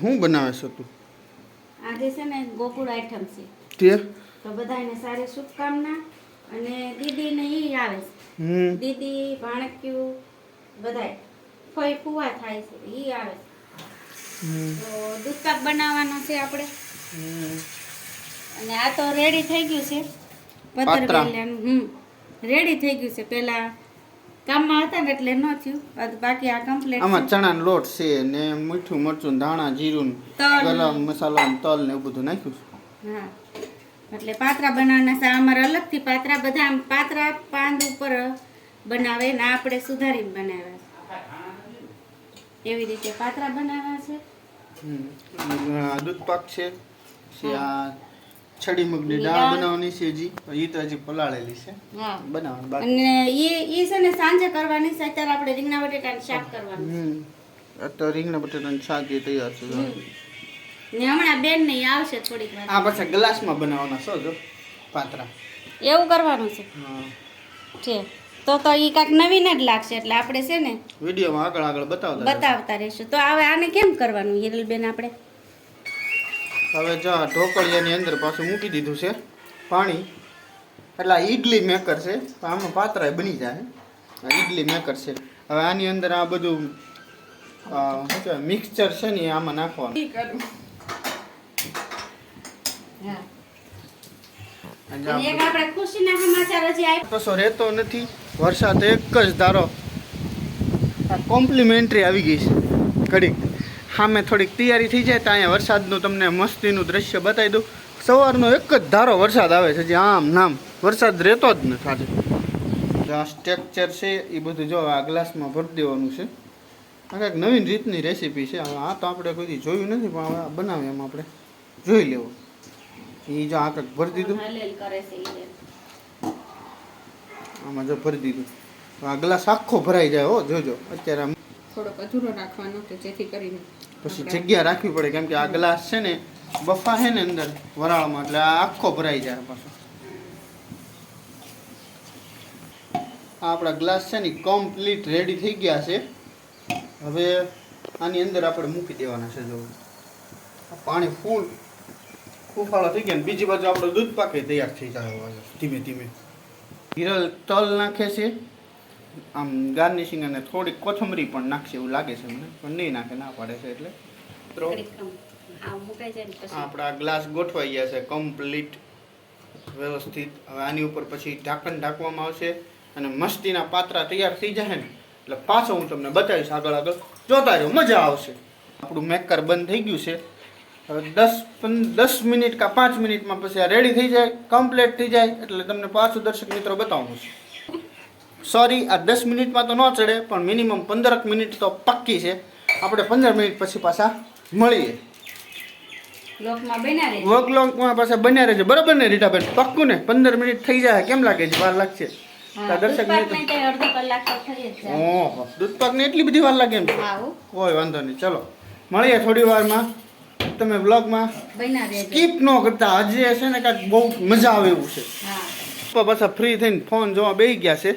શું બનાવે છે તું આજે છે ને ગોકુળ આઈટમ છે. તે? તો બધાને સારી શુભકામના અને દીદીને ઈ આવે છે. દીદી ભાણક્યું બધાય. ફોઈ ફુવા થાય છે ઈ આવે છે. હમ. તો દૂધ પાક બનાવવાનો છે આપણે. હમ. અને આ તો રેડી થઈ ગયું છે. પતર. હમ. રેડી થઈ ગયું છે. પેલા કામમાં હતા ને એટલે ન થયું. બાકી આ કમ્પ્લીટ આમાં ચણાનો લોટ છે ને મીઠું મરચું ધાણા જીરું. ગરમ મસાલો તલ ને એવું બધું નાખ્યું છે. હા. એટલે પાત્રા બનાવવાના છે. અમારે અલગથી પાત્રા બધા આમ પાત્રા પાંદ ઉપર બનાવે ને આપણે સુધારીને બનાવ્યા છે એવી રીતે પાત્રા બનાવ્યા છે. હમ. અને આ દૂધ પાક છે. આ છડી મગની દાળ બનાવવાની છે જી એ તો હજી પલાળેલી છે. હા. બનાવવાની બાકી. અને એ એ છે ને સાંજે કરવાની છે. અત્યારે આપણે રીંગણા બટેટાનું શાક કરવાનું હમ. અત્યારે રીંગણા બટાટાનું શાક એ તૈયાર છે. ને હમણાં બેન ને આવશે થોડીક વાર. આ પાછા ગ્લાસમાં બનાવવાના છો જો પાત્રા. એવું કરવાનું છે? હા. છે. તો તો એ કાંઈક નવીન જ લાગશે. એટલે આપણે છે ને વિડીયોમાં આગળ આગળ બતાવતા બતાવતા રહેશું. તો હવે આને કેમ કરવાનું હિરલબેન આપણે? હવે જો આ ઢોકળિયાની અંદર પાછું મૂકી દીધું છે પાણી. એટલે આ ઈડલી મેકર છે તો આમાં પાત્રા બની જાય. આ ઈડલી મેકર છે. હવે આની અંદર આ બધું શું કહેવાય મિક્સચર છે ને એ આમાં નાખવાનું. કશો રહેતો નથી વરસાદ એક જ ધારો. આ કોમ્પ્લિમેન્ટરી આવી ગઈ છે ઘડીક. સામે થોડીક તૈયારી થઈ જાય તો અહીંયા વરસાદનું તમને મસ્તીનું દ્રશ્ય બતાવી દઉં. સવારનો એક જ ધારો વરસાદ આવે છે, જે આમ નામ વરસાદ રહેતો જ નથી આજે. આ સ્ટ્રક્ચર છે એ બધું જો આ ગ્લાસમાં ભરી દેવાનું છે. આ કંઈક નવીન રીતની રેસીપી છે. હવે આ તો આપણે કોઈ જોયું નથી, પણ હવે બનાવીએ એમ આપણે. જોઈ લેવું. એ જો આ કંઈક ભરી દીધું. આમાં જો ભરી દીધું. આ ગ્લાસ આખો ભરાઈ જાય, હો, જોજો. અત્યારે થોડોક અધૂરો રાખવાનો કે જેથી કરીને પછી જગ્યા રાખવી પડે કેમ કે આ ગ્લાસ છે ને બફા છે ને અંદર વરાળમાં એટલે આ આખો ભરાઈ જાય પાછો. આ આપણા ગ્લાસ છે ને કમ્પ્લીટ રેડી થઈ ગયા છે. હવે આની અંદર આપણે મૂકી દેવાના છે જો. પાણી ફૂલ ફૂફાળો થઈ ગયા બીજી બાજુ આપણો દૂધ પાકે તૈયાર થઈ જાય ધીમે ધીમે. હિરલ તલ નાખે છે. આમ ગાર્નિશિંગ અને થોડીક કોથમરી પણ નાખશે એવું લાગે છે મને પણ નહીં નાખે ના પાડે છે એટલે. આપણા ગ્લાસ ગોઠવાઈ ગયા છે કમ્પ્લીટ વ્યવસ્થિત. હવે આની ઉપર પછી ઢાંકણ ઢાંકવામાં આવશે અને મસ્તીના પાત્રા તૈયાર થઈ જાય ને એટલે પાછો હું તમને બતાવીશ આગળ આગળ. જોતા રહ્યો મજા આવશે. આપણું મેકર બંધ થઈ ગયું છે. હવે દસ પંદ દસ મિનિટ કાં પાંચ મિનિટમાં પછી આ રેડી થઈ જાય કમ્પ્લીટ થઈ જાય એટલે તમને પાછું દર્શક મિત્રો બતાવવાનું છે. સોરી આ દસ મિનિટમાં તો ન ચડે પણ મિનિમમ પંદરક મિનિટ તો પક્કી છે. આપણે પંદર મિનિટ પછી પાછા મળીએ. બન્યા વર્કલોકમાં પાછા બન્યા રહેજો. બરાબર ને રીટાબેન? પક્કું ને? પંદર મિનિટ થઈ જાય. કેમ લાગે છે? વાર લાગશે? દર્શક ઓહો દૂધ પાકને એટલી બધી વાર લાગે એમ? કોઈ વાંધો નહીં. ચલો મળીએ થોડી વારમાં. તમે બ્લોગમાં સ્કીપ ન કરતા. હજી છે ને કાંઈક બહુ મજા આવે એવું છે. પાછા ફ્રી થઈને ફોન જોવા બેસી ગયા છે.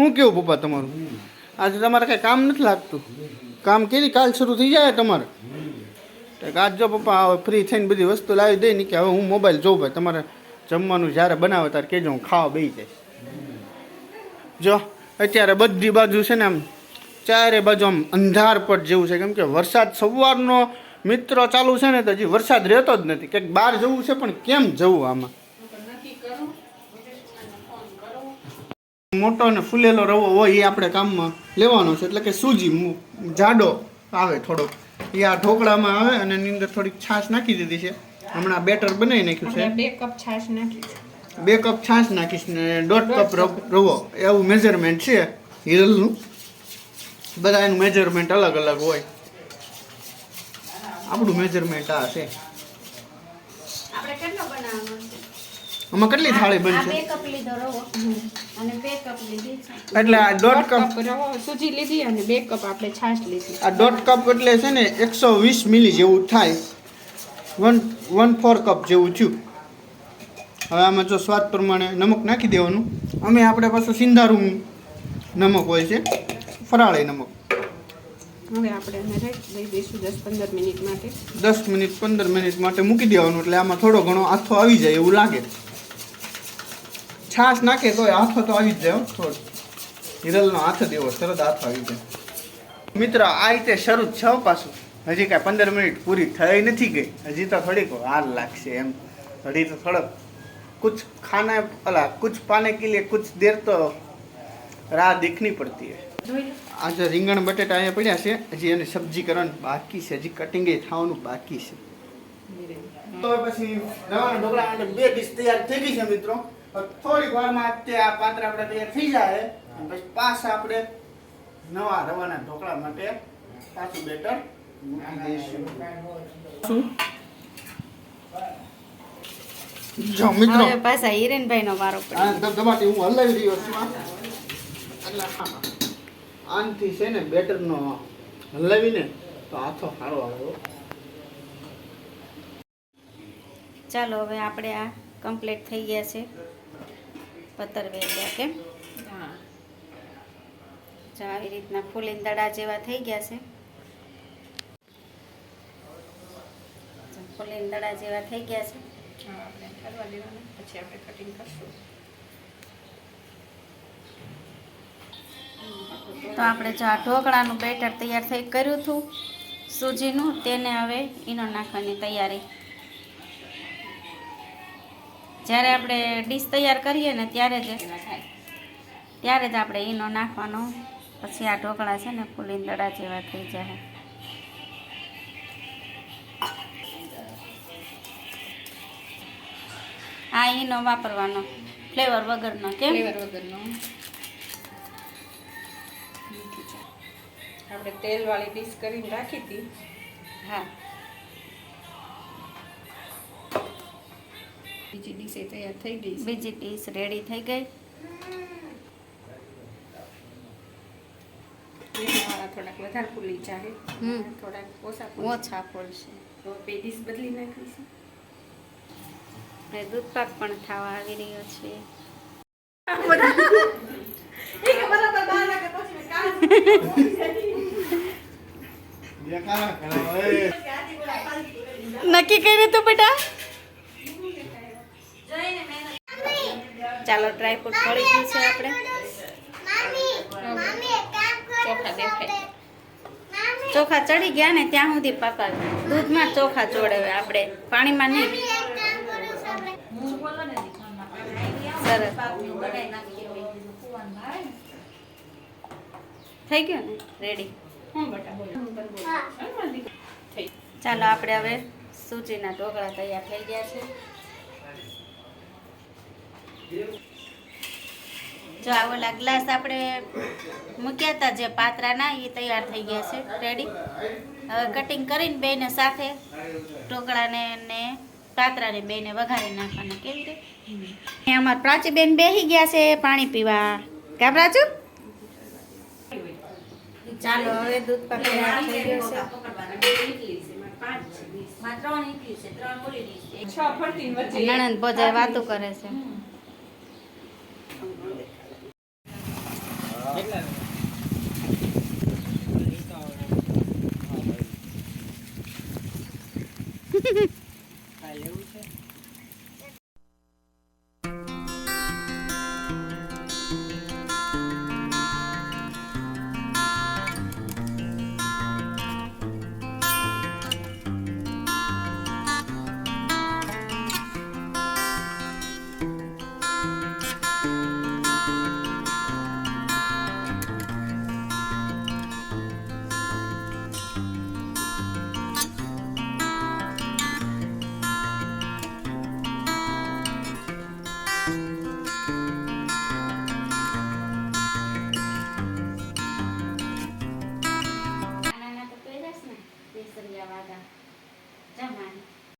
શું કેવું પપ્પા તમારું? આજે તમારે કાંઈ કામ નથી લાગતું? કામ કેવી કાલ શરૂ થઈ જાય તમારે? આજ જો પપ્પા ફ્રી થઈને બધી વસ્તુ લાવી દે ને કે હવે હું મોબાઈલ જોઉં ભાઈ, તમારે જમવાનું જ્યારે બનાવે ત્યારે કહેજો હું ખાવા બેસી જાય. જો, અત્યારે બધી બાજુ છે ને આમ ચારે બાજુ આમ અંધાર પટ જેવું છે, કેમ કે વરસાદ સવારનો મિત્રો ચાલુ છે ને તો હજી વરસાદ રહેતો જ નથી. કંઈક બહાર જવું છે પણ કેમ જવું આમાં? મોટો અને ફૂલેલો રવો હોય એ આપણે કામમાં લેવાનો છે. એટલે કે સૂજી જાડો આવે થોડોક. એ આ ઢોકળામાં આવે અને એની અંદર થોડીક છાશ નાખી દીધી છે. હમણાં બેટર બનાવી નાખ્યું છે. બે કપ છાશ નાખી બે કપ છાશ નાખીશ ને દોઢ કપ રવો. એવું મેજરમેન્ટ છે હિરલનું. બધા એનું મેજરમેન્ટ અલગ અલગ હોય. આપણું મેજરમેન્ટ આ છે. આપણે કેટલો બનાવવાનો? છે આમાં કેટલી થાળી બનશે? બે કપ લીધો રવો. અને બે કપ લીધી એટલે આ દોઢ કપ રવો સૂજી લીધી અને બે કપ આપણે છાશ લીધી. આ દોઢ કપ એટલે છે ને એકસો વીસ મિલી જેવું થાય. વન વન ફોર કપ જેવું થયું. હવે આમાં જો સ્વાદ પ્રમાણે નમક નાખી દેવાનું. અમે આપણે પાછું સિંધારું નમક હોય છે ફરાળી નમક. હવે આપણે એને દઈ દઈશું દસ પંદર મિનિટ માટે. દસ મિનિટ પંદર મિનિટ માટે મૂકી દેવાનું એટલે આમાં થોડો ઘણો આથો આવી જાય એવું લાગે. છાશ નાખે તો હાથો તો આવી જ જાય થોડો. હિરલનો હાથ દેવો સરદ હાથ આવી જાય. મિત્ર આ રીતે શરૂ જ છે પાછું. હજી કાંઈ પંદર મિનિટ પૂરી થઈ નથી ગઈ. હજી તો થોડીક વાર લાગશે એમ. હજી તો થોડોક કુછ ખાના અલા કુછ પાને કે લીએ કુછ દેર તો રાહ દેખની પડતી હૈ આજે રીંગણ બટેટા અહીંયા પડ્યા છે હજી એની સબ્જી કરવાની બાકી છે. હજી કટિંગે થવાનું બાકી છે. તો પછી રવાના ઢોકળા માટે બે ડીશ તૈયાર થઈ ગઈ છે મિત્રો. થોડીક વારમાં તે આ પાત્ર આપણે તૈયાર થઈ જાય અને પછી પાછા આપણે નવા રવાના ઢોકળા માટે પાછું બેટર જો મિત્રો. હવે પાછા હિરેનભાઈ નો વારો આ ધબધબાટી હું હલાવી રહ્યો છું એટલે આનથી છે ને બેટરનો હલાવીને તો હાથો સારો આવે ચાલો હવે આપણે આ કમ્પ્લીટ થઈ ગયા છે. પતર ગયા કેમ હા. જો આવી રીતના ફૂલીન દડા જેવા થઈ ગયા છે. ફૂલીન દડા જેવા થઈ ગયા છે. આપણે કરવા દેવાના પછી આપણે કટિંગ કરશું. તો આપણે જો આ ઢોકળાનું બેટર તૈયાર થઈ કર્યું હતું સૂજીનું તેને હવે ઈનો નાખવાની તૈયારી. જ્યારે આપણે ડીશ તૈયાર કરીએ ને ત્યારે જ ત્યારે જ આપણે ઈનો નાખવાનો. પછી આ ઢોકળા છે ને ફૂલીને દડા જેવા થઈ જાય. આ ઈનો વાપરવાનો. ફ્લેવર વગરનો કેમ? ફ્લેવર વગરનો. આપણે તેલવાળી ડીશ કરીને રાખી હતી. હા. બીજી ડીશે તૈયાર થઈ ગઈ બીજી ડીશ રેડી થઈ ગઈ. થોડાક વધારે ફૂલી જાય થોડાક ઓછા ઓછા ફૂલશે. તો બે ડીશ બદલી નાખીશું. ને દૂધ પાક પણ થવા આવી રહ્યો છે. નક્કી કર્યું તું બેટા? ચાલો ડ્રાયફ્રૂટ પડી ગયું છે આપણે. ચોખા દેખાય. ચોખા ચડી ગયા ને ત્યાં સુધી પકાવ્યું દૂધમાં ચોખા ચોડવે આપણે. પાણીમાં નહીં. સરસ. થઈ ગયું ને? રેડી હું બટા બોલ. થઈ ચાલો આપણે હવે સૂજીના ઢોકળા તૈયાર થઈ ગયા છે. જો આ ઓલા ગ્લાસ આપણે મૂક્યા હતા જે પાત્રાના એ તૈયાર થઈ ગયા છે રેડી હવે કટિંગ કરીને બેને સાથે ઢોકળાને ને પાત્રાને બેને વઘારી નાખવાના કેવી રીતે? અમારા પ્રાચીબેન બેસી ગયા છે પાણી પીવા. કા પ્રાચુ? ચાલો હવે દૂધ પાક તૈયાર થઈ ગયો છે. છ ફરતી વચ્ચે નણંદ ભોજાઈ વાતો કરે છે. Hehehe